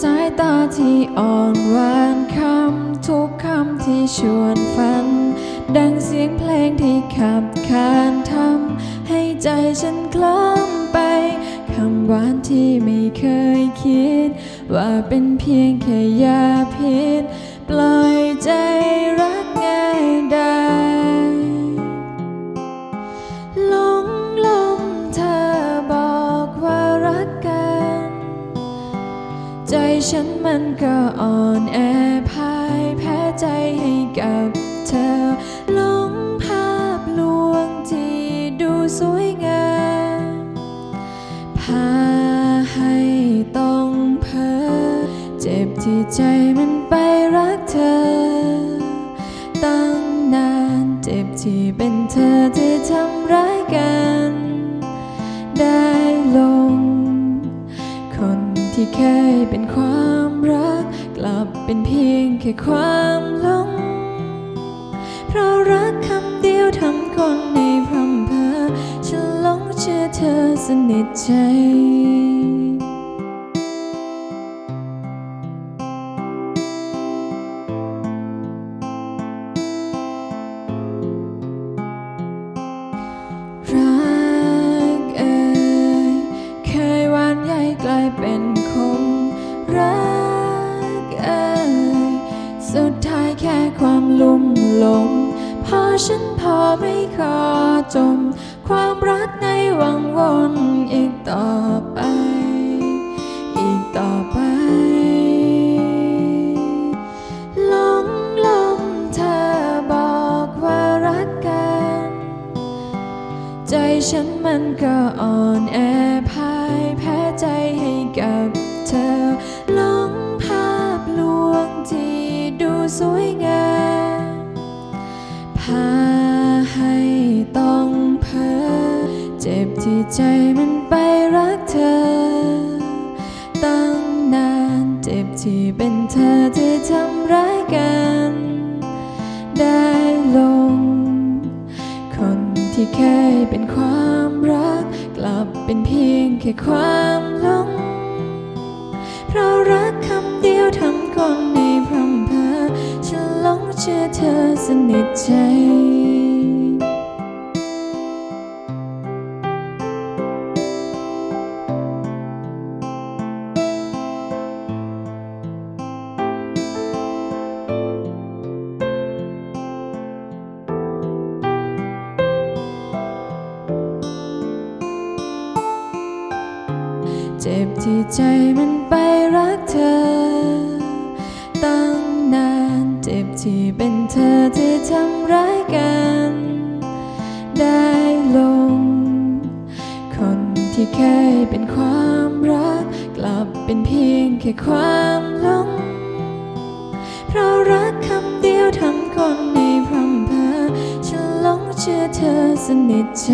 สายตาที่อ่อนหวานคำทุกคำที่ชวนฝัน ดังเสียงเพลงที่ขับขานทำให้ใจฉันคลิ้มไปคำหวานที่ไม่เคยคิด ว่าเป็นเพียงแค่ยาพิษปล่อยใจ ฉันมันก็อ่อนแอพ่ายแพ้ใจให้กับเธอหลงภาพลวงที่ดูสวยงามพาให้ต้องเพ้อเจ็บที่ใจมันไปรักเธอ ตั้งนานเจ็บที่เป็นเธอที่ทำร้ายกัน ได้ลง คนที่เคยเป็นความ เป็นเพียงแค่ความหลง เพราะรักคำเดียวทำคนในพรำเพอฉันหลงเชื่อเธอสนิทใจรักเอ่ยเคยหวานใหญ่กลายเป็นคมรัก ค่ความลุ่มหลงพอฉันพอไม่ขอจม ความรักในวังวนอีกต่อไป อีกต่อไปหลงลมเธอบอกว่ารักกัน ใจฉันมันก็อ่อนแอพ่ายแพ้ใจให้กับเธอ สวยงามพาให้ต้องเพ้อเจ็บที่ใจมันไปรักเธอ ตั้งนานเจ็บที่เป็นเธอที่ทำร้ายกัน ได้ลง คนที่เคยเป็นความรัก กลับเป็นเพียงแค่ความหลงเพราะรักคำเดียวทำคน ชื่อเธอสนิทใจ เจ็บที่ใจมันไปรักเธอ อที่ทำร้ายกัน ได้ลง คนที่เคยเป็นความรัก กลับเป็นเพียงแค่ความหลง เพราะรักคำเดียวทำคนในพรำเพอฉันหลงเชื่อเธอสนิทใจ